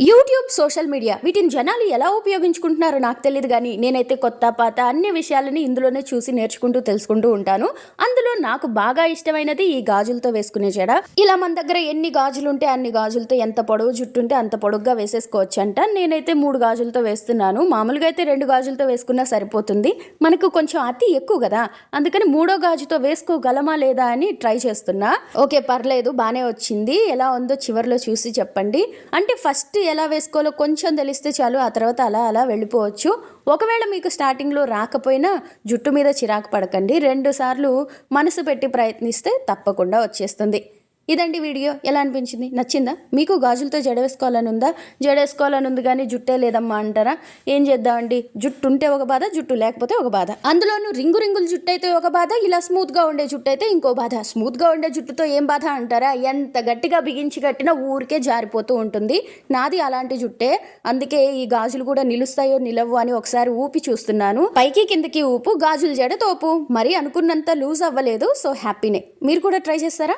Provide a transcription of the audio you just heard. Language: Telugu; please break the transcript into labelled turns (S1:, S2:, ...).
S1: యూట్యూబ్ సోషల్ మీడియా వీటిని జనాలు ఎలా ఉపయోగించుకుంటున్నారో నాకు తెలియదు కానీ నేనైతే కొత్త పాత అన్ని విషయాలని ఇందులోనే చూసి నేర్చుకుంటూ తెలుసుకుంటూ ఉంటాను. అందులో నాకు బాగా ఇష్టమైనది ఈ గాజులతో వేసుకునే జడ. ఇలా మన దగ్గర ఎన్ని గాజులు ఉంటే అన్ని గాజులతో ఎంత పొడవు జుట్టు ఉంటే అంత పొడుగ్గా వేసేసుకోవచ్చు అంట నేనైతే మూడు గాజులతో వేస్తున్నాను. మామూలుగా అయితే రెండు గాజులతో వేసుకున్నా సరిపోతుంది. మనకు కొంచెం అతి ఎక్కువ కదా. అందుకని మూడో గాజుతో వేసుకోగలమా లేదా అని ట్రై చేస్తున్నా. ఓకే పర్లేదు బాగానే వచ్చింది. ఎలా ఉందో చివరిలో చూసి చెప్పండి. అంటే ఫస్ట్ ఎలా వేసుకోవాలో కొంచెం తెలిస్తే చాలు ఆ తర్వాత అలా అలా వెళ్ళిపోవచ్చు. ఒకవేళ మీకు స్టార్టింగ్లో రాకపోయినా జుట్టు మీద చిరాకు పడకండి. రెండు సార్లు మనసు పెట్టి ప్రయత్నిస్తే తప్పకుండా వచ్చేస్తుంది. ఇదండి వీడియో. ఎలా అనిపించింది? నచ్చిందా? మీకు గాజులతో జడ వేసుకోవాలని ఉందా జడ వేసుకోవాలని ఉంది కానీ జుట్టే లేదమ్మా అంటారా? ఏం చేద్దామండి? జుట్టు ఉంటే ఒక బాధ జుట్టు లేకపోతే ఒక బాధ. అందులోనూ రింగు రింగుల జుట్టు అయితే ఒక బాధ ఇలా స్మూత్గా ఉండే జుట్టు అయితే ఇంకో బాధ. స్మూత్గా ఉండే జుట్టుతో ఏం బాధ అంటారా? ఎంత గట్టిగా బిగించి కట్టినా ఊరికే జారిపోతూ ఉంటుంది. నాది అలాంటి జుట్టే. అందుకే ఈ గాజులు కూడా నిలుస్తాయో నిలవు అని ఒకసారి ఊపి చూస్తున్నాను. పైకి కిందకి ఊపు గాజులు జడ తోపు. అనుకున్నంత లూజ్ అవ్వలేదు. సో హ్యాపీనే. మీరు కూడా ట్రై చేస్తారా?